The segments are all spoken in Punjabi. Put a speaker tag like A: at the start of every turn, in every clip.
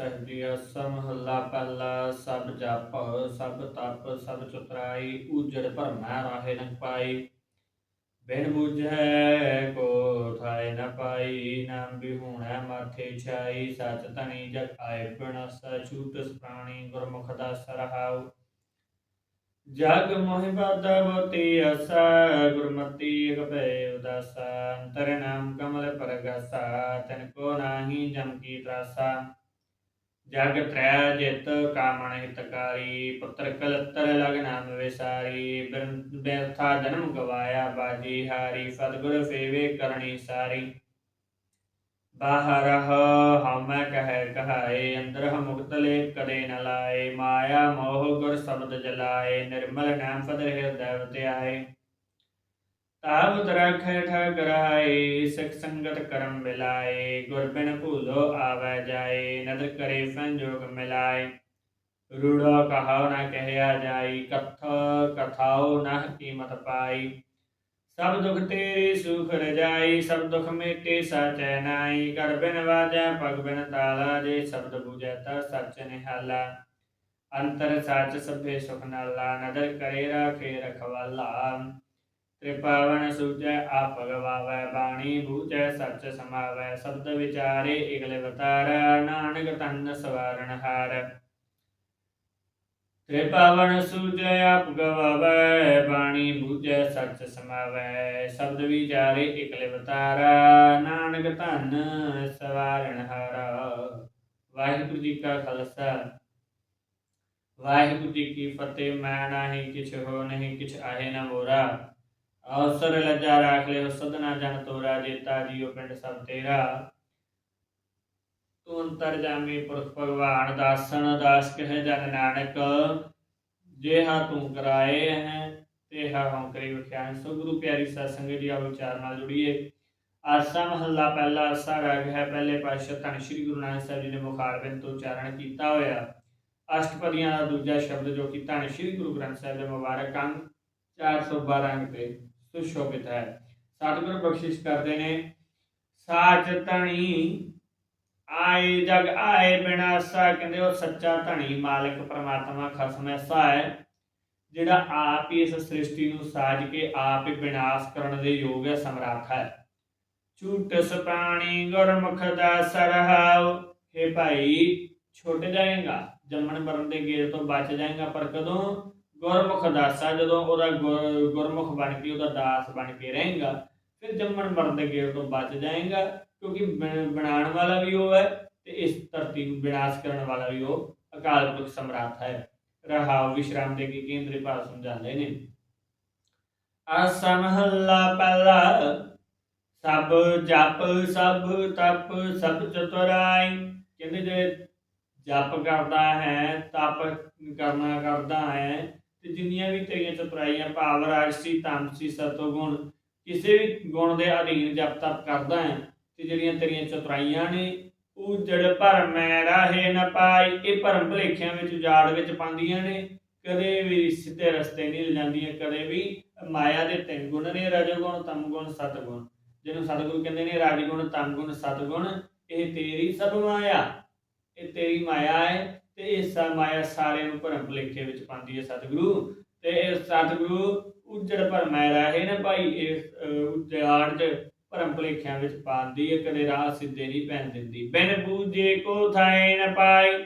A: ਸਹਿਜੀ ਅਸਮ ਹੱਲਾ ਪਹਿਲਾ, ਸਭ ਜਪ, ਸਭ ਤਪ, ਸਭ ਚਤੁਰਾਈ, ਉਜੜ ਭਰਮੈ ਰਾਹੇ ਨ ਪਾਈ। ਬਿਨ ਬੁਝੈ ਕੋ ਥਾਇ ਨ ਪਾਈ ਨਾਮ ਬਿਹੂਣੈ ਮਾਥੇ ਛਾਈ। ਸਚ ਤਣੀ ਜਗ ਬਿਨਸ ਛੂਟਸ ਪ੍ਰਾਣੀ ਗੁਰਮੁਖ ਦਾ ਸਰਹਾਉ ਜਗ ਮੋਹਿ ਬਦਵਤੀ ਅਸਾ ਗੁਰਮਤੀ ਇਕ ਉਦਾਸਾ। ਅੰਤਰ ਨਾਮ ਕਮਲ ਪਰਗਾਸਾ, ਤਨ ਕੋ ਨਾਹੀ ਜਮ ਕੀ ਤਰਾਸਾ। ਜਗ ਤ੍ਰੈ ਜਿਤ ਕਾਮਣ ਹਿਤਕਾਰੀ, ਪੁੱਤਰ ਕਲਤਰ ਲਗ ਨਾਮ ਵਿਸਾਰੀ ਬਿਰਥਾ ਜਨਮ ਗਵਾਇਆ ਬਾਜੀ ਹਾਰੀ, ਸਤਿਗੁਰ ਸੇਵੇ ਕਰਨੀ ਸਾਰੀ। ਬਾਹਰ ਹਮੈ ਕਹੈ ਕਹਾਏ, ਅੰਦਰ ਹਮ ਮੁਕਤ ਲੇਪ ਕਦੇ ਨ ਲਾਏ, ਮਾਇਆ ਮੋਹ ਗੁਰ ਸ਼ਬਦ ਜਲਾਏ, ਨਿਰਮਲ ਨਾਮ ਫਦ ਹਿਰਦੈ ਧਿਆਏ। ਤਾਵ ਤਰਖੈ ਠਗਰਾਏ ਸਿਖ ਸੰਗਤ ਕਰਮ ਮਿਲਾਏ ਗੁਰ ਬਿਨ ਭੂਲੋ ਆਵੈ ਜਾਏ ਨਦਰ ਕਰੇ ਸੰਜੋਗ ਮਿਲਾਏ ਰੂੜਾ ਕਹਾਉ ਨਾ ਕਹਿਆ ਜਾਈ ਕਥ ਕਥਾਉ ਨਾ ਕੀਮਤ ਪਾਈ ਸਭ ਦੁਖ ਤੇਰੀ ਸੁਖ ਰਜਾਈ ਸਭ ਦੁਖ ਮੇਟੇ ਸਾਚੈ ਨਾਈ ਕਰ ਬਿਨ ਵਾਜੈ ਪਗ ਬਿਨ ਤਾਲਾ ਜੇ ਸ਼ਬਦ ਬੁਝੈ ਤਾ ਸਚ ਨਿਹਾਲਾ ਅੰਤਰ ਸਾਚ ਸਭੇ ਸੁਖ ਨਾਲਾ ਨਦਰ ਕਰੇ ਰਾਖੇ ਰਖਵਾਲਾ ਤ੍ਰਿਪਾਵਨ ਸੂਜੈ ਆਪ ਗਵਾਵੈ ਬਾਣੀ ਬੂਝੈ ਸੱਚ ਸਮਾਵੈ, ਸ਼ਬਦ ਵਿਚਾਰੇ, ਇਗਲੇ ਵਤਾਰ ਨਾਨਕ ਤਨ ਸਵਾਰਨ ਹਾਰ। ਤ੍ਰਿਪਾਵਨ ਸੂਜੈ ਆਪ ਗਵਾਵੈ, ਬਾਣੀ ਬੂਝੈ ਸੱਚ ਸਮਾਵੈ, ਸ਼ਬਦ ਵਿਚਾਰੇ ਇਕਲੇ ਵਤਾਰ ਨਾਨਕ ਧਨ ਸਵਾਰਨ ਹਾਰ। ਵਾਹਿਗੁਰੂ ਜੀ ਕਾ ਖਾਲਸਾ। ਵਾਹਿਗੁਰੂ ਜੀ ਕੀ ਫਤਿਹ, ਮੈਂ ਨਾਹੀ ਕਿਛ ਹੋ ਨਹੀਂ, ਕਿਛ ਆਹੇ ਨਾ ਮੋਰਾ। ਅਵਸਰ ਲੱਜਾ ਰਾਖ ਲਿਓ, ਸਦਨਾ ਜਨ ਤੋਰਾ ਜੇਤਾ ਜੀਓ ਪਿੰਡ ਸਭ ਤੇਰਾ। ਤੂੰ ਅੰਤਰ ਜਾਮੀ ਪੁਰਖ ਭਗਵਾਨ, ਦਾਸਨ ਦਾਸ ਕਹਿ ਜਨ ਨਾਨਕ। ਜਿਹਾ ਤੂੰ ਕਰਾਏ ਹੈ, ਤੇਹਾ ਹਉ ਕਰੀ ਵਿਖਿਆਨ। ਸੋ ਗੁਰੂ ਪਿਆਰੀ ਸਾਧ ਸੰਗਤ ਜੀ, ਆਓ ਵਿਚਾਰ ਨਾਲ ਜੁੜੀਏ। ਆਸਾ ਮਹੱਲਾ ਪਹਿਲਾ ਆਸਾ ਰਾਗ ਹੈ, ਪਹਿਲੇ ਪਾਤਸ਼ਾਹ ਧੰਨ ਸ਼੍ਰੀ ਗੁਰੂ ਨਾਨਕ ਸਾਹਿਬ ਜੀ ਨੇ ਮੁਖਾਰਬਿੰਦ ਤੋਂ ਉਚਾਰਨ ਕੀਤਾ ਹੋਇਆ। ਅਸ਼ਟਪਦੀਆਂ ਦਾ ਦੂਜਾ ਸ਼ਬਦ ਜੋ ਕਿ ਧੰਨ ਸ਼੍ਰੀ ਗੁਰੂ ਗ੍ਰੰਥ ਸਾਹਿਬ ਦੇ ਮੁਬਾਰਕ ਅੰਗ 412 ਅੰਗ ਤੇ। ਸੁਸ਼ੋਭਿਤ ਹੈ। ਸਤਿਗੁਰ ਬਖਸ਼ਿਸ਼ ਕਰਦੇ ਨੇ। ਸਾਚ ਧਣੀ, ਆਏ ਜਗ ਆਏ ਬਿਨਾਸਾ ਕਹਿੰਦੇ ਉਹ ਸੱਚਾ ਧਣੀ ਮਾਲਕ ਪ੍ਰਮਾਤਮਾ ਖਸਮ ਐਸਾ ਹੈ, ਜਿਹੜਾ ਆਪ ਹੀ ਇਸ ਸ੍ਰਿਸ਼ਟੀ ਨੂੰ ਸਾਜ ਕੇ ਆਪ ਹੀ ਵਿਨਾਸ਼ ਕਰਨ ਦੇ ਯੋਗ ਹੈ, ਸਮਰੱਥ ਹੈ। ਝੂਠਸ ਪ੍ਰਾਣੀ ਗੁਰਮੁਖ ਦਾ ਸਰਹਾਉ हे ਭਾਈ, ਛੁੱਟ ਜਾਏਗਾ, ਜੰਮਣ ਮਰਨ ਦੇ ਗੇੜ ਤੋਂ ਬਚ ਜਾਏਗਾ, ਪਰ ਕਦੋਂ ਗੁਰਮੁਖ ਦਾਸਾ, ਜਦੋਂ ਉਹਦਾ ਗੁਰ- ਗੁਰਮੁਖ ਬਣ ਕੇ ਉਹਦਾ ਦਾਸ ਬਣ ਕੇ ਰਹੇਗਾ, ਫਿਰ ਜੰਮਣ ਮਰਨ ਦੇ ਗੇੜ ਤੋਂ ਬਚ ਜਾਏਗਾ, ਕਿਉਂਕਿ ਬਣਾਉਣ ਵਾਲਾ ਵੀ ਉਹ ਹੈ ਤੇ ਇਸ ਧਰਤੀ ਨੂੰ ਵਿਨਾਸ਼ ਕਰਨ ਵਾਲਾ ਵੀ ਉਹ ਅਕਾਲ ਪੁਰਖ ਸਮਰਾਟ ਹੈ। ਰਹਾਉ ਵਿਸ਼ਰਾਮ ਦੇ ਕੇ ਕੇਂਦਰੀ ਭਾਵ ਸਮਝਾਉਂਦੇ ਨੇ। ਆਸਾ ਮਹੱਲਾ ਪਹਿਲਾ, ਸਭ ਜਪ, ਸਭ ਤਪ, ਸਭ ਚਤੁਰਾਈ। ਕਹਿੰਦੇ ਜੇ ਜਪ ਕਰਦਾ ਹੈ, ਤਪ ਕਰਨਾ ਕਰਦਾ ਹੈ ਤੇ ਜਿੰਨੀਆਂ ਵੀ ਤੇਰੀਆਂ ਚਤੁਰਾਈਆਂ ਭਾਵ ਰਾਜਸੀ ਤਾਮਸੀ ਸਤੋ ਗੁਣ ਕਿਸੇ ਵੀ ਗੁਣ ਦੇ ਅਧੀਨ ਜਪ ਤਪ ਕਰਦਾ ਹੈ ਤੇ ਜਿਹੜੀਆਂ ਤੇਰੀਆਂ ਚਤੁਰਾਈਆਂ ਨੇ ਉਜੜ ਭਰਮੈ ਰਾਹੇ ਨ ਪਾਈ। ਇਹ ਭਰਮ ਭਲੇਖਿਆਂ ਵਿੱਚ ਉਜਾੜ ਵਿੱਚ ਪਾਉਂਦੀਆਂ ਨੇ। ਕਦੇ ਵੀ ਸਿੱਧੇ ਰਸਤੇ ਨਹੀਂ ਲਿਜਾਂਦੀਆਂ, ਕਦੇ ਵੀ ਮਾਇਆ ਦੇ ਤਿੰਨ ਗੁਣ ਨੇ ਰਜੋਗੁਣ, ਤਮਗੁਣ, ਸਤਗੁਣ। ਜਿਹਨੂੰ ਸਤਿਗੁਰੂ ਕਹਿੰਦੇ ਨੇ, ਰਾਜਗੁਣ, ਤਮਗੁਣ, ਸਤਗੁਣ, ਇਹ ਤੇਰੀ ਸਭ ਮਾਇਆ। ਇਹ ਤੇਰੀ ਮਾਇਆ ਹੈ। ਤੇ ਇਹ ਸਭ ਮਾਇਆ ਸਾਰਿਆਂ ਨੂੰ ਭਰਮ ਭਲੇਖੇ ਵਿੱਚ ਪਾਉਂਦੀ ਹੈ ਸਤਿਗੁਰੂ। ਤੇ ਇਹ ਸਤਿਗੁਰੂ ਉਜੜ ਭਰਮੈ ਰਾਹੇ ਨ ਭਾਈ ਇਸ ਉਜਾੜ ਚ ਭਰਮ ਭਲੇਖਿਆਂ ਵਿੱਚ ਪਾਉਂਦੀ ਹੈ, ਕਦੇ ਰਾਹ ਸਿੱਧੇ ਨਹੀਂ ਪੈਣ ਦਿੰਦੀ। ਬਿਨ ਬੂਝੇ ਕੋ ਥਾਏ ਨ ਪਾਈ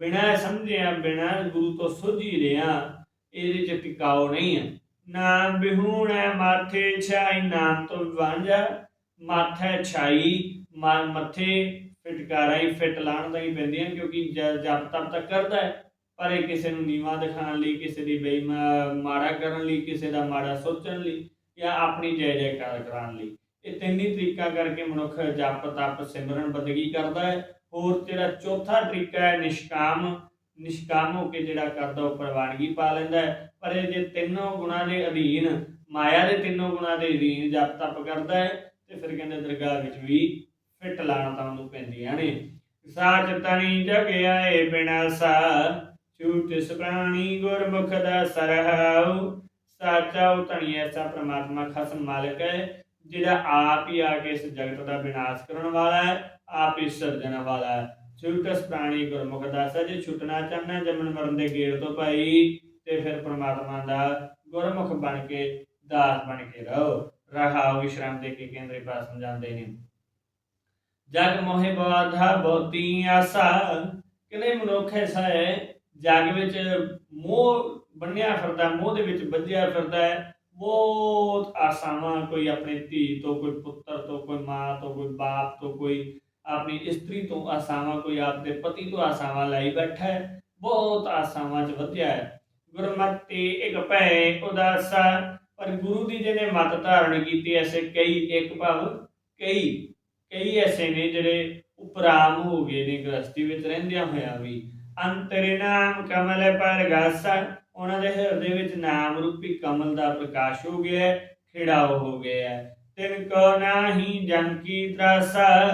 A: ਬਿਨਾ ਸਮਝਿਆ, ਬਿਨਾ ਗੁਰੂ ਤੋਂ ਸੁਝੀ ਰਿਆ, ਇਹਦੇ ਚ ਟਿਕਾਓ ਨਹੀਂ ਹੈ। ਨਾਮ ਬਿਹੂਣੈ ਮਾਥੇ ਛਾਈ, ਨਾਮ ਤੋਂ ਵਾਂਝਾ, ਮਾਥੇ ਛਾਈ, ਮਨ ਮੱਥੇ ਫਿਟਕਾਰਾਂ ਹੀ ਫਿੱਟ ਲਾਣ ਦਾ ਹੀ ਪੈਂਦੀਆਂ ਕਿਉਂਕਿ ਜਪ ਤਪ ਤਾਂ ਕਰਦਾ ਹੈ, ਪਰ ਇਹ ਕਿਸੇ ਨੂੰ ਨੀਵਾ ਦਿਖਾਉਣ ਲਈ, ਕਿਸੇ ਦੀ ਬੇਈਮਾ ਮਾੜਾ ਕਰਨ ਲਈ, ਕਿਸੇ ਦਾ ਮਾੜਾ ਸੋਚਣ ਲਈ ਜਾਂ ਆਪਣੀ ਜੈ ਜੈਕਾਰ ਕਰਾਉਣ ਲਈ। ਇਹ ਤਿੰਨੀ ਤਰੀਕਾ ਕਰਕੇ ਮਨੁੱਖ ਜਪ ਤਪ ਸਿਮਰਨ ਬੰਦਗੀ ਕਰਦਾ ਹੈ। ਹੋਰ ਜਿਹੜਾ ਚੌਥਾ ਤਰੀਕਾ ਹੈ, ਨਿਸ਼ਕਾਮ ਨਿਸ਼ਕਾਮ ਹੋ ਕੇ ਜਿਹੜਾ ਕਰਦਾ ਉਹ ਪ੍ਰਵਾਨਗੀ ਪਾ ਲੈਂਦਾ ਹੈ। ਪਰ ਇਹ ਜੇ ਤਿੰਨੋਂ ਗੁਣਾਂ ਦੇ ਅਧੀਨ, ਮਾਇਆ ਦੇ ਤਿੰਨੋਂ ਗੁਣਾਂ ਦੇ ਅਧੀਨ ਜਪ ਤਪ ਕਰਦਾ ਹੈ ਤੇ ਫਿਰ ਕਹਿੰਦੇ ਦਰਗਾਹ ਵਿੱਚ ਵੀ ਫਿੱਟ ਲਾਣਤਾਂ ਨੂੰ ਪੈਂਦੀਆਂ ਨੇ। ਸਾਚ ਤਣੀ ਜਗ ਬਿਨਾਸਾ ਝੂਠ ਪ੍ਰਾਣੀ ਗੁਰਮੁਖ ਦਾ ਸਰਹਾਉ। ਸਾਚਾ ਉਤਣੀ ਐਸਾ ਪ੍ਰਮਾਤਮਾ ਖਸਮ ਮਾਲਕ ਹੈ, ਜਿਹੜਾ ਆਪ ਹੀ ਆ ਕੇ ਇਸ ਜਗਤ ਦਾ ਵਿਨਾਸ਼ ਕਰਨ ਵਾਲਾ ਹੈ, ਆਪ ਹੀ ਸਿਰਜਣ ਵਾਲਾ ਹੈ। ਛੂਟਸ ਪ੍ਰਾਣੀ ਗੁਰਮੁਖ ਦਾਸਾ ਜੇ ਛੁੱਟਣਾ ਚਾਹਨਾ ਜਮਨ ਮਰਨ ਦੇ ਗੇੜ ਤੋਂ ਭਾਈ, ਤੇ ਫਿਰ ਪ੍ਰਮਾਤਮਾ ਦਾ ਗੁਰਮੁਖ ਬਣ ਕੇ, ਦਾਸ ਬਣ ਕੇ ਰਹੋ। ਰਹਾਉ ਵਿਸ਼ਰਾਮ ਦੇ ਕੇ ਕੇਂਦਰੀ ਪਾਸ ਸਮਝਾਉਂਦੇ ਨੇ। ਜਗ ਮੋਹਿ ਬਾਧਾ ਬਹੁਤੀ ਆਸਾ। ਕਿਨੇ ਮਨੁੱਖ ਐਸਾ ਹੈ ਜਗ ਵਿੱਚ ਮੋਹ ਬੰਨਿਆ ਫਿਰਦਾ, ਮੋਹ ਦੇ ਵਿੱਚ ਵੱਜਿਆ ਫਿਰਦਾ ਹੈ। ਬਹੁਤ ਆਸਾਵਾਂ ਕੋਈ ਆਪਣੀ ਧੀ ਤੋਂ, ਕੋਈ ਪੁੱਤਰ ਤੋਂ, ਕੋਈ ਮਾਂ ਤੋਂ, ਕੋਈ ਬਾਪ ਤੋਂ, ਕੋਈ ਆਪਣੀ ਇਸਤਰੀ ਤੋਂ ਆਸਾਵਾਂ, ਕੋਈ ਆਪਦੇ ਪਤੀ ਤੋਂ ਆਸਾਵਾਂ ਲਈ ਬੈਠਾ ਹੈ। ਬਹੁਤ ਆਸਾਵਾਂ 'ਚ ਵਧਿਆ ਹੈ। ਗੁਰਮਤਿ ਇੱਕ ਭੈ ਉਦਾਸਾ। ਪਰ ਗੁਰੂ ਦੀ ਜਿਹਨੇ ਮਤ ਧਾਰਨ ਕੀਤੀ, ਐਸੇ ਕਈ ਇੱਕ ਭਾਵ ਕਈ ਕਈ ਐਸੇ ਨੇ ਜਿਹੜੇ ਉਪਰਾਮ ਹੋ ਗਏ ਨੇ ਗ੍ਰਸਤੀ ਵਿੱਚ ਰਹਿੰਦਿਆਂ ਹੋਇਆ ਵੀ। ਅੰਤਰੇ ਨਾਮ ਕਮਲ ਪਰ ਗਾਸਾ। ਉਹਨਾਂ ਦੇ ਹਿਰਦੇ ਵਿੱਚ ਨਾਮ ਰੂਪੀ ਕਮਲ ਦਾ ਪ੍ਰਕਾਸ਼ ਹੋ ਗਿਆ ਹੈ, ਖਿੜਾਓ ਹੋ ਗਿਆ ਹੈ। ਤਿਨ ਕੋ ਨਾਹੀ ਜਨ ਕੀ ਤਰਾਸਾ।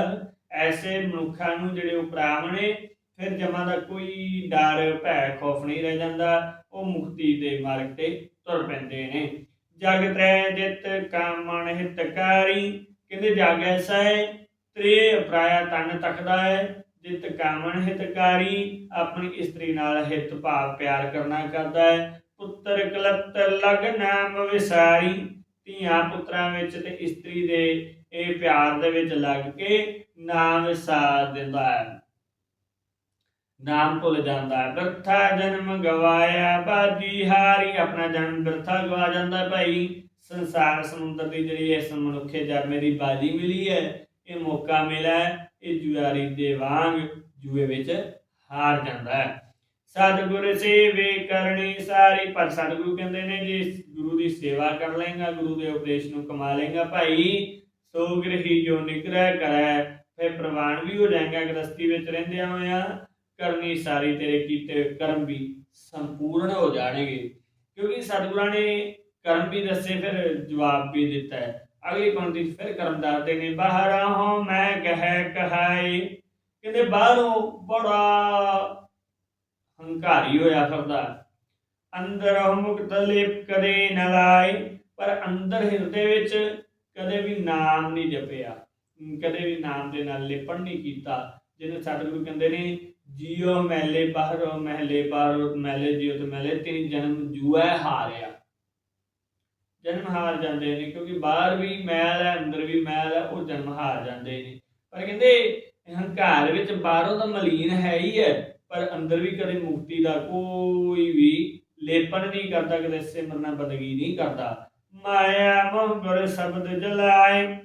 A: ਐਸੇ ਮਨੁੱਖਾਂ ਨੂੰ ਜਿਹੜੇ ਉਪਰਾਮ ਨੇ ਫਿਰ ਜਮਾਂ ਦਾ ਕੋਈ ਡਰ ਭੈ ਖੌਫ ਨਹੀਂ ਰਹਿ ਜਾਂਦਾ। ਉਹ ਮੁਕਤੀ ਦੇ ਮਾਰਗ ਤੇ ਤੁਰ ਪੈਂਦੇ ਨੇ। ਜਗ ਤ੍ਰੈ ਜਿਤ ਕਾਮਣ ਹਿਤਕਾਰੀ। ਕਹਿੰਦੇ ਜਗ ਐਸਾ ਹੈ ਤ੍ਰੇ ਪ੍ਰਾਇਆ ਤਨ ਤੱਕਦਾ ਹੈ, ਜਿਤ ਕਾਮਣ ਹਿਤਕਾਰੀ, ਆਪਣੀ ਇਸਤਰੀ ਨਾਲ ਹਿਤ ਭਾਵ ਪਿਆਰ ਕਰਨਾ ਕਰਦਾ ਹੈ। ਪੁੱਤਰ ਕਲਤਰ ਲਗ ਨਾਮ ਵਿਸਾਰੀ, ਧੀਆਂ ਪੁੱਤਰਾਂ ਵਿੱਚ ਤੇ ਇਸਤਰੀ ਦੇ ਇਹ ਪਿਆਰ ਦੇ ਵਿੱਚ ਲੱਗ ਕੇ ਨਾਮ ਵਿਸਾਰ ਦਿੰਦਾ ਹੈ। ਨਾਮ ਭੁੱਲ ਜਾਂਦਾ ਹੈ। ਬਿਰਥਾ ਜਨਮ ਗਵਾਇਆ, ਬਾਜੀ ਹਾਰੀ, ਆਪਣਾ ਜਨਮ ਬਿਰਥਾ ਗਵਾ ਜਾਂਦਾ ਭਾਈ। ਸੰਸਾਰ ਸਮੁੰਦਰ ਦੀ ਜਿਹੜੀ ਇਸ ਮਨੁੱਖੇ ਜਨਮੇ ਦੀ ਬਾਜੀ ਮਿਲੀ ਹੈ ਇਹ ਮੌਕਾ ਮਿਲਿਆ ਇਹ ਜੁਆਰੀ ਦੇ ਵਾਂਗ ਜੂਏ ਵਿੱਚ ਹਾਰ ਜਾਂਦਾ ਹੈ। ਸਤਿਗੁਰ ਸੇਵੇ ਕਰਨੀ ਸਾਰੀ, ਪਰ ਸਤਿਗੁਰੂ ਕਹਿੰਦੇ ਨੇ, ਜੇ ਗੁਰੂ ਦੀ ਸੇਵਾ ਕਰ ਲੇਗਾ ਗੁਰੂ ਦੇ ਉਪਦੇਸ਼ ਨੂੰ ਕਮਾ ਲੇਗਾ ਭਾਈ, ਸੋ ਗ੍ਰਹੀ ਜੋ ਨਿਗ੍ਰਹਿ ਕਰੈ, ਫਿਰ ਪ੍ਰਵਾਨ ਵੀ ਹੋ ਜਾਏਗਾ ਗ੍ਰਸਤੀ ਵਿੱਚ ਰਹਿੰਦਿਆਂ ਹੋਇਆਂ, ਕਰਨੀ ਸਾਰੀ ਤੇਰੇ ਕੀਤੇ ਕਰਮ ਵੀ ਸੰਪੂਰਨ ਹੋ ਜਾਣਗੇ। ਕਿਉਂਕਿ ਸਤਿਗੁਰਾਂ ਨੇ ਕਰਮ ਵੀ ਦੱਸੇ, ਫਿਰ ਜਵਾਬ ਵੀ ਦਿੱਤਾ ਹੈ। ਅਗਲੀ ਪੰਕਤੀ ਫਿਰ ਕਰਮ ਦੱਸਦੇ ਨੇ ਬਾਹਰਾਂ ਹੋ ਮੈਂ ਕਹਿ ਕਹਾਈ। ਕਹਿੰਦੇ, ਬਾਹਰੋਂ ਬੜਾ ਹੰਕਾਰੀ ਹੋਇਆ ਫਿਰਦਾ। ਅੰਦਰ ਮੁਕਤ ਲਿਪ ਕਦੇ ਨ ਲਾਈ, ਪਰ ਅੰਦਰ ਹਿਰਦੇ ਵਿੱਚ ਕਦੇ ਵੀ ਨਾਮ ਨਹੀਂ ਜਪਿਆ। ਕਦੇ ਵੀ ਨਾਮ ਦੇ ਨਾਲ ਲਿਪਣ ਨਹੀਂ ਕੀਤਾ। ਜਿਹਨੂੰ ਸਤਿਗੁਰੂ ਕਹਿੰਦੇ ਨੇ ਜੀਉ ਮੈਲੇ ਬਾਹਰੋਂ ਮਹਿਲੇ ਬਾਹਰੋਂ ਮੈਲੇ ਜੀਉ ਤੇ ਮੈਲੇ ਤਿੰਨ ਜਨਮ ਜੂਐ ਹਾਰਿਆ। ਜਨਮ ਹਾਰ ਜਾਂਦੇ ਨੇ, ਕਿਉਂਕਿ ਬਾਹਰ ਵੀ ਮੈਲ ਹੈ, ਅੰਦਰ ਵੀ ਮੈਲ ਹੈ, ਉਹ ਜਨਮ ਹਾਰ ਜਾਂਦੇ ਨੇ। ਪਰ ਕਹਿੰਦੇ ਹੰਕਾਰ ਵਿੱਚ ਬਾਹਰੋਂ ਤਾਂ ਮਲੀਨ ਹੈ ਹੀ ਹੈ, ਪਰ ਅੰਦਰ ਵੀ ਕਦੇ ਮੁਕਤੀ ਦਾ ਕੋਈ ਵੀ ਲੇਪਨ ਨਹੀਂ ਕਰਦਾ, ਕਦੇ ਸਿਮਰਨਾ ਬੰਦਗੀ ਨਹੀਂ ਕਰਦਾ। ਮਾਇਆ ਮੋਹ ਗੁਰ ਸ਼ਬਦ ਜਲਾਏ।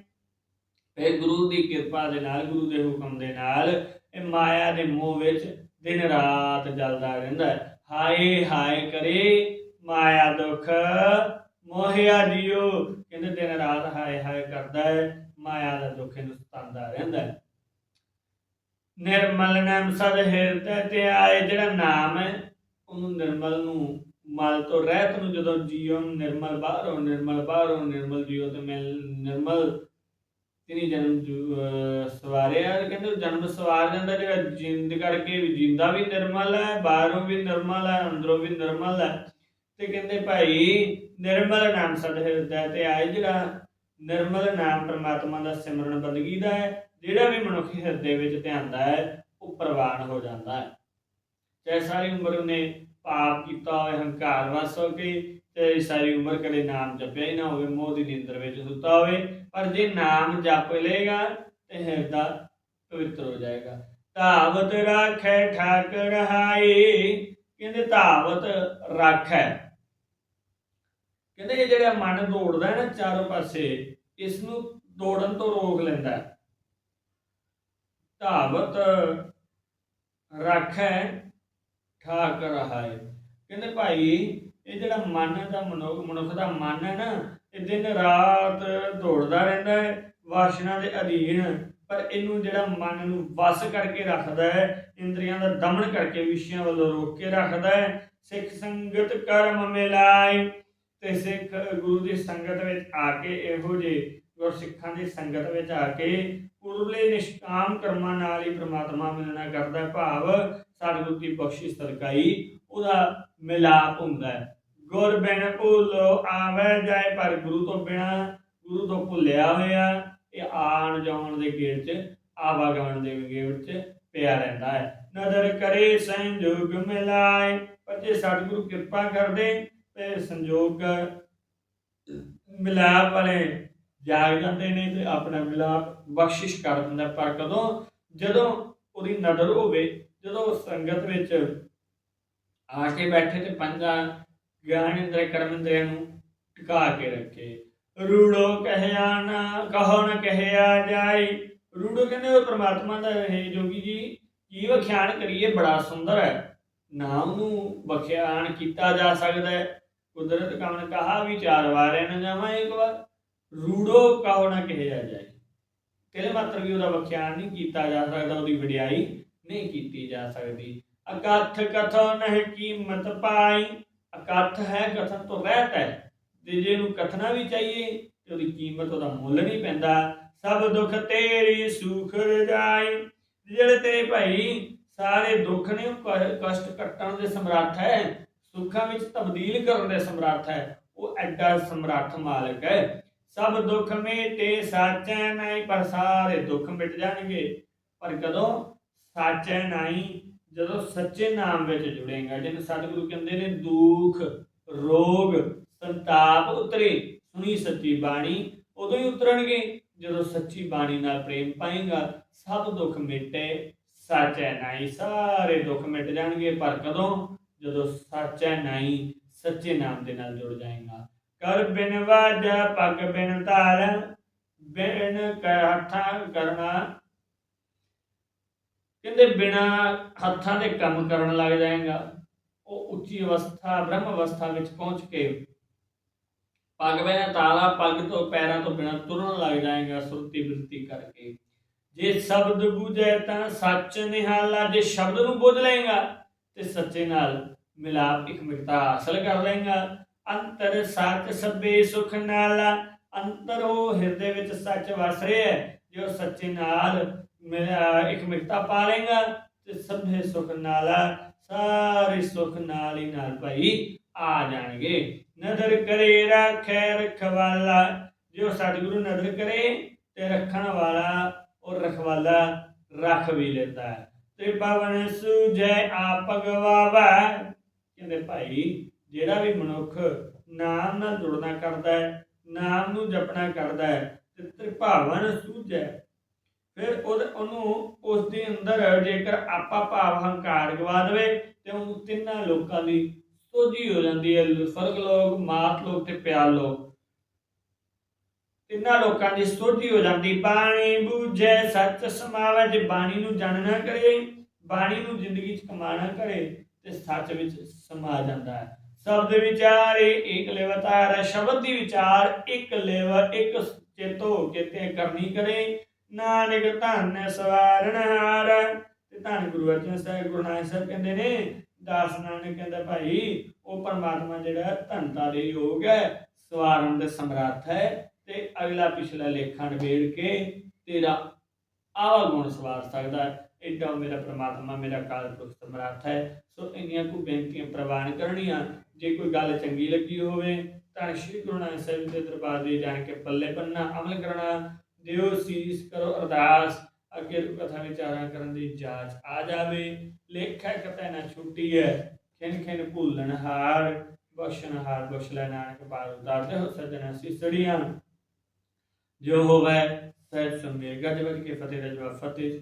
A: ਇਹ ਗੁਰੂ ਦੀ ਕਿਰਪਾ ਦੇ ਨਾਲ, ਗੁਰੂ ਦੇ ਹੁਕਮ ਦੇ ਨਾਲ, ਇਹ ਮਾਇਆ ਦੇ ਮੋਹ ਵਿੱਚ ਦਿਨ ਰਾਤ ਜਲਦਾ ਰਹਿੰਦਾ ਹੈ। ਹਾਏ ਹਾਏ ਕਰੇ, ਮਾਇਆ ਦੁਖ ਮੋਹਿਆ ਜਿਉ ਕਹਿੰਦੇ ਦਿਨ ਰਾਤ ਹਾਏ ਹਾਏ ਕਰਦਾ ਹੈ, ਮਾਇਆ ਦਾ ਦੁੱਖ ਇਹਨੂੰ ਸਤਾਉਂਦਾ ਰਹਿੰਦਾ ਹੈ। ਨਿਰਮਲ ਨਾਮ ਸਦ ਹਿਰਦੈ ਤੇ ਆਏ ਜਿਹੜਾ ਨਾਮ ਹੈ, ਉਹਨੂੰ ਨਿਰਮਲ ਨੂੰ, ਮਲ ਤੋਂ ਰਹਿਤ ਨੂੰ ਜਦੋਂ ਜੀਉ ਨਿਰਮਲ ਬਾਹਰੋਂ ਨਿਰਮਲ ਬਾਹਰੋਂ, ਨਿਰਮਲ ਜੀਉ ਤੇ ਮੈਂ ਨਿਰਮਲ ਤਿਨੀ ਜਨਮ ਸਵਾਰਿਆ ਕਹਿੰਦੇ ਜਨਮ ਸਵਾਰ ਜਾਂਦਾ ਜਿਹੜਾ ਜਿੰਦ ਕਰਕੇ ਵੀ ਜਿੰਦਾ ਵੀ ਨਿਰਮਲ ਹੈ, ਬਾਹਰੋਂ ਵੀ ਨਿਰਮਲ ਹੈ, ਅੰਦਰੋਂ ਵੀ ਨਿਰਮਲ ਹੈ। ਤੇ ਕਹਿੰਦੇ ਭਾਈ, ਨਿਰਮਲ ਨਾਮ ਸਾਡੇ ਹਿਰਦੈ ਤੇ ਆਏ ਜਿਹੜਾ ਨਿਰਮਲ ਨਾਮ ਪ੍ਰਮਾਤਮਾ ਦਾ ਸਿਮਰਨ ਬੰਦਗੀ ਦਾ ਹੈ, ਜਿਹੜਾ ਵੀ ਮਨੁੱਖੀ ਹਿਰਦੇ ਵਿੱਚ ਧਿਆਨਦਾ ਹੈ, ਉਹ ਪ੍ਰਵਾਨ ਹੋ ਜਾਂਦਾ ਹੈ। ਚਾਹੇ ਸਾਰੀ ਉਮਰ ਉਹਨੇ ਪਾਪ ਕੀਤਾ ਹੋਵੇ, ਹੰਕਾਰ ਵਸ ਹੋ ਕੇ ਤੇ ਸਾਰੀ ਉਮਰ ਕਦੇ ਨਾਮ ਜਪਿਆ ਹੀ ਨਾ ਹੋਵੇ, ਮੋਹ ਦੀ ਨੀਂਦਰ ਵਿੱਚ ਸੁੱਤਾ ਹੋਵੇ, ਪਰ ਜੇ ਨਾਮ ਜਪ ਲਏਗਾ ਤੇ ਹਿਰਦਾ ਪਵਿੱਤਰ ਹੋ ਜਾਏਗਾ। ਧਾਵਤ ਰਾਖੈ ਠਾਕਰ ਹਾਈ ਕਹਿੰਦੇ ਧਾਵਤ ਰਾਖੈ। ਕਹਿੰਦੇ ਇਹ ਜਿਹੜਾ ਮਨ ਦੌੜਦਾ ਹੈ ਨਾ ਚਾਰੋਂ ਪਾਸੇ ਇਸ ਨੂੰ ਦੌੜਨ ਤੋਂ ਰੋਕ ਲੈਂਦਾ ਹੈ। ਧਾਵਤ ਰਾਖੈ ਠਾਕਰ ਹਾਏ ਕਹਿੰਦੇ ਭਾਈ, ਇਹ ਜਿਹੜਾ ਮਨ ਦਾ ਮਨੁੱਖ ਮਨੁੱਖ ਦਾ ਮਨ ਹੈ ਨਾ, ਇਹ ਦਿਨ ਰਾਤ ਦੌੜਦਾ ਰਹਿੰਦਾ ਹੈ, ਵਾਸ਼ਨਾ ਦੇ ਅਧੀਨ। ਪਰ ਇਹਨੂੰ ਜਿਹੜਾ ਮਨ ਨੂੰ ਵਸ ਕਰਕੇ ਰੱਖਦਾ ਹੈ, ਇੰਦਰੀਆਂ ਦਾ ਦਮਨ ਕਰਕੇ, ਵਿਸ਼ਿਆਂ ਵੱਲੋਂ ਰੋਕ ਕੇ ਰੱਖਦਾ ਹੈ, ਸਿੱਖ ਸੰਗਤ ਕਰਮ ਮਿਲਾਈ ਤੇ ਸਿੱਖ ਗੁਰੂ ਦੀ ਸੰਗਤ ਵਿੱਚ ਆ ਕੇ ਇਹੋ ਜਿਹੇ ਗੁਰਸਿੱਖਾਂ ਦੀ ਸੰਗਤ ਵਿੱਚ ਆ ਕੇ ਪੁਰਲੇ ਨਿਸ਼ਕਾਮ ਕਰਮਾਂ ਨਾਲ ਹੀ ਪ੍ਰਮਾਤਮਾ ਮਿਲਣਾ ਕਰਦਾ ਭਾਵ ਸਤਿਗੁਰੂ ਦੀ ਬਖਸ਼ਿਸ਼ ਸਰਕਾਈ ਉਹਦਾ ਮਿਲਾਪ ਹੁੰਦਾ ਹੈ। ਗੁਰ ਬਿਨ ਭੁੱਲੋ ਆਵੇ ਜਾਏ ਪਰ ਗੁਰੂ ਤੋਂ ਬਿਨਾ, ਗੁਰੂ ਤੋਂ ਭੁੱਲਿਆ ਹੋਇਆ, ਇਹ ਆਣ ਜਾਣ ਦੇ ਗੇੜ 'ਚ, ਆਵਾਗਮਨ ਦੇ ਗੇੜ 'ਚ ਪਿਆ ਰਹਿੰਦਾ ਹੈ। ਨਦਰ ਕਰੇ ਸੰਜੋਗ ਮਿਲਾਏ ਪਰ ਜੇ ਸਤਿਗੁਰੂ ਕਿਰਪਾ ਕਰਦੇ ਤੇ ਸੰਜੋਗ ਮਿਲਾਪ ਵਾਲੇ ਜਾਗ ਜਾਂਦੇ ਨੇ ਤੇ ਆਪਣਾ ਮਿਲਾਪ ਬਖਸ਼ਿਸ਼ ਕਰ ਦਿੰਦਾ। ਪਰ ਕਦੋਂ? ਜਦੋਂ ਉਹਦੀ ਨਦਰ ਹੋਵੇ, ਜਦੋਂ ਸੰਗਤ ਵਿੱਚ ਆ ਕੇ ਬੈਠੇ ਤੇ ਪੰਜਾਂ ਗਿਆਨ ਇੰਦਰ ਕਰਮ ਇੰਦਰੀਆਂ ਨੂੰ ਟਿਕਾ ਕੇ ਰੱਖੇ। ਰੂੜੋ ਕਹਿਆ ਨਾ, ਕਹੋ ਨਾ ਕਹਿਆ ਜਾਈ ਰੂੜੋ ਕਹਿੰਦੇ ਉਹ ਪ੍ਰਮਾਤਮਾ ਦਾ ਹੈ ਜੋਗੀ ਜੀ। ਕੀ ਵਖਿਆਨ ਕਰੀਏ, ਬੜਾ ਸੁੰਦਰ ਹੈ। ਨਾਮ ਨੂੰ ਵਖਿਆਨ ਕੀਤਾ ਜਾ ਸਕਦਾ ਹੈ। ਕੁਦਰਤ ਕਮਨ ਕਹਾ ਵਿਚਾਰ ਵਾਰੇ ਨਾ ਜਾਵਾਂ ਇੱਕ ਰੂੜੋ ਕਹੋ ਨਾ ਕਹਿਆ ਜਾਏ? ਤੇਰੇ ਮਾਤਰ ਵੀ ਉਹਦਾ ਵਖਿਆਨ ਨਹੀਂ ਕੀਤਾ ਜਾ ਸਕਦਾ, ਉਹਦੀ ਵਡਿਆਈ ਨਹੀਂ ਕੀਤੀ ਜਾ ਸਕਦੀ। ਅਕਥ ਕਥੋ ਨਹਿ ਕੀਮਤ ਪਾਈ। ਅਕਥ ਹੈ ਕਥਨ ਤੋਂ ਰਹਿਤ ਹੈ। ਤੇ ਜੇ ਨੂੰ ਕਥਨਾ ਵੀ ਚਾਹੀਏ, ਤੇ ਉਹਦੀ ਕੀਮਤ ਉਹਦਾ ਮੁੱਲ ਨਹੀਂ ਪੈਂਦਾ। ਸਭ ਦੁੱਖ ਤੇਰੀ ਸੁਖ ਰਜਾਈ ਜਿਹੜੇ ਤੇਰੇ ਭਾਈ ਸਾਰੇ ਦੁੱਖ ਨੇ ਕਸ਼ਟ ਕੱਟਣ ਦੇ ਸਮਰੱਥ ਹੈ। ਸੁੱਖਾਂ ਵਿੱਚ ਤਬਦੀਲ ਕਰਨ ਦੇ ਸਮਰੱਥ ਹੈ। ਉਹ ਐਡਾ ਸਮਰੱਥ ਮਾਲਕ ਹੈ। ਸਭ ਦੁੱਖ ਮੇਟੇ, ਸਾਚੈ ਨਹੀਂ, ਪਰ ਸਾਰੇ ਦੁੱਖ ਮਿਟ ਜਾਣਗੇ। ਪਰ ਕਦੋਂ ਸਾਚੈ ਨਹੀਂ, ਜਦੋਂ ਸੱਚੇ ਨਾਮ ਵਿੱਚ ਜੁੜੇਗਾ ਜਿਹਨੂੰ ਸਤਿਗੁਰੂ ਕਹਿੰਦੇ ਨੇ, ਦੁੱਖ, ਰੋਗ, ਸੰਤਾਪ ਉਤਰੇ, ਸੁਣੀ ਸੱਚੀ ਬਾਣੀ, ਉਦੋਂ ਹੀ ਉਤਰਨਗੇ। ਜਦੋਂ ਸੱਚੀ ਬਾਣੀ ਨਾਲ ਪ੍ਰੇਮ ਪਾਏਗਾ, ਸਭ ਦੁੱਖ ਮਿਟੇ ਹੈ ਨਾਈ ਸਾਰੇ ਦੁੱਖ ਮਿਟ ਜਾਣਗੇ। ਪਰ ਕਦੋਂ? ਜਦੋਂ ਸਾਚੈ ਨਾਈ ਸੱਚੇ ਨਾਮ ਦੇ ਨਾਲ ਜੁੜ ਜਾਏਗਾ। ਕਰ ਬਿਨ ਵਾਜਾ, ਪਗ ਬਿਨ ਤਾਲ ਬਿਨ ਹੱਥਾਂ ਕਰਨਾ। ਕਹਿੰਦੇ ਬਿਨਾ ਹੱਥਾਂ ਦੇ ਕੰਮ ਕਰਨ ਲੱਗ ਜਾਏਗਾ। ਉਹ ਉੱਚੀ ਅਵਸਥਾ, ਬ੍ਰਹਮ ਅਵਸਥਾ ਵਿੱਚ ਪਹੁੰਚ ਕੇ ਪੱਗ ਬਿਨਾਂ ਤਾਲਾ, ਪੱਗ ਤੋਂ ਪੈਰਾਂ ਤੋਂ ਬਿਨਾਂ ਤੁਰਨ ਲੱਗ ਜਾਏਗਾ, ਸੁਰਤੀ ਬਿਰਤੀ ਕਰਕੇ। ਜੇ ਸ਼ਬਦ ਬੁਝੇ ਤਾਂ ਸੱਚ ਨਿਹਾਲਾ, ਜੇ ਸ਼ਬਦ ਨੂੰ ਬੁੱਝ ਲਏਗਾ ਤੇ ਸੱਚੇ ਨਾਲ ਮਿਲਾਪ ਇੱਕ ਮਿਕਤਾ ਹਾਸਲ ਕਰ ਲਏਗਾ। ਅੰਤਰ ਸੱਚ ਸਭੇ ਸੁਖ ਨਾਲਾ, ਅੰਤਰ ਹਿਰਦੇ ਵਿੱਚ ਸੱਚ ਵਸ ਰਿਹਾ ਹੈ, ਜੇ ਸੱਚੇ ਨਾਲ ਇੱਕ ਮਿਕਤਾ ਪਾ ਲਏਗਾ, ਤੇ ਸਭੇ ਸੁਖ ਨਾਲਾ, ਸਾਰੇ ਸੁਖ ਨਾਲ ਹੀ ਨਾਲ ਭਾਈ ਆ ਜਾਣਗੇ। ਨਦਰ ਕਰੇ ਰੱਖੇ ਰਖਵਾਲਾ ਜੋ ਸਤਿਗੁਰੂ ਨਦਰ ਕਰੇ, ਤੇ ਰੱਖਣ ਵਾਲਾ ਉਹ ਰਖਵਾਲਾ ਰੱਖ ਵੀ ਲੈਂਦਾ ਹੈ। ਤੇ ਪਵਨ ਸੂਜੈ ਆਪ ਗਵਾਵਾ ਕਹਿੰਦੇ ਭਾਈ, ਜਿਹੜਾ ਵੀ ਮਨੁੱਖ ਨਾਮ ਨਾਲ ਜੁੜਨਾ ਕਰਦਾ ਹੈ, ਨਾਮ ਨੂੰ ਜਪਣਾ ਕਰਦਾ ਹੈ, ਤੇ ਤ੍ਰਿਭਾਵਨ ਸੂਝੈ ਫਿਰ ਉਹਦੇ ਉਹਨੂੰ ਉਸ ਦੇ ਅੰਦਰ ਜੇਕਰ ਆਪਾ ਭਾਵ ਹੰਕਾਰ ਗਵਾ ਦੇਵੇ ਤੇ ਉਹਨੂੰ ਤਿੰਨਾਂ ਲੋਕਾਂ ਦੀ ਸੋਝੀ ਹੋ ਜਾਂਦੀ ਹੈ ਸਵਰਗ ਲੋਕ, ਮਾਤ ਲੋਕ ਤੇ ਪਿਆਰ ਲੋਕ। ਤਿੰਨਾਂ ਲੋਕਾਂ ਦੀ ਸੋਝੀ ਹੋ ਜਾਂਦੀ, ਬਾਣੀ ਬੂਝੈ, ਸੱਚ ਸਮਾਵੈ, ਜੇ ਬਾਣੀ ਨੂੰ ਜਾਣਨਾ ਕਰੇ, ਬਾਣੀ ਨੂੰ ਜ਼ਿੰਦਗੀ 'ਚ ਕਮਾਣਾ ਕਰੇ ਤੇ ਸੱਚ ਵਿੱਚ ਸਮਾ ਜਾਂਦਾ ਹੈ। ਸ਼ਬਦ ਵਿਚਾਰੇ ਇੱਕ ਲੇਵਤਾਰ ਸ਼ਬਦ ਦੀ ਵਿਚਾਰ ਇੱਕ ਲੇਵ, ਇੱਕ ਚੇਤੋ ਕਿਤੇ ਕਰਨੀ ਕਰੇ। ਨਾਨਕ ਧੰਨ ਸਵਾਰਨ ਹਾਰ ਤੇ ਧੰਨ ਗੁਰੂ ਅਰਜਨ ਸਾਹਿਬ, ਗੁਰੂ ਨਾਨਕ ਸਾਹਿਬ ਕਹਿੰਦੇ ਨੇ, ਦਾਸ ਨਾਨਕ ਕਹਿੰਦਾ, ਭਾਈ, ਉਹ ਪਰਮਾਤਮਾ ਜਿਹੜਾ ਧੰਨਤਾ ਦੇ ਯੋਗ ਹੈ, ਸਵਾਰਨ ਦੇ ਸਮਰੱਥ ਹੈ। ਤੇ ਅਗਲਾ ਪਿਛਲਾ ਲੇਖਾਂ ਨਿਬੇੜ ਕੇ ਤੇਰਾ ਆਵਾ ਗੁਣ ਸਵਾਰ ਸਕਦਾ ਹੈ। ਏਡਾ ਮੇਰਾ ਪ੍ਰਮਾਤਮਾ, ਮੇਰਾ ਕਾਲ ਪੁਰਖ ਸਮਰੱਥ ਹੈ। ਸੋ ਇੰਨੀਆਂ ਕੋ ਬੇਨਤੀਆਂ ਪ੍ਰਵਾਨ ਕਰਨੀਆਂ। ਜੇ ਕੋਈ ਗੱਲ ਚੰਗੀ ਲੱਗੀ ਹੋਵੇ, ਤਾਂ ਸ਼੍ਰੀ ਗੁਰੂ ਨਾਨਕ ਸਾਹਿਬ ਦੇ ਦਰਬਾਰ ਦੇ ਜਾਣ ਕੇ ਪੱਲੇ ਬੰਨਾ ਅਮਲ ਕਰਨਾ, ਦਿਓ ਸੀਸ, ਕਰੋ ਅਰਦਾਸ। ਅੱਗੇ ਕਥਾ ਵਿਚਾਰਾਂ ਕਰਨ ਦੀ ਜਾਂਚ ਆ ਜਾਵੇ। ਲੇਖਾ ਕਤੈ ਨਾ ਛੁੱਟੀ ਹੈ ਖਿਨ ਖਿਨ ਭੁੱਲਣ ਹਾਰ। ਬਖਸ਼ਣ ਹਾਰ ਬਖਸ਼ ਲੈ ਨਾਨਕ ਪਾਰ ਉਤਾਰਦੇ ਹੋ ਸੱਜਣਾ ਸਿਸੜੀਆਂ। ਜੋ ਹੋਵੇ ਸਹਿਜ ਸੁਣੇ ਗੱਜ ਕੇ ਫਤਿਹ ਦਾ ਫਤਿਹ।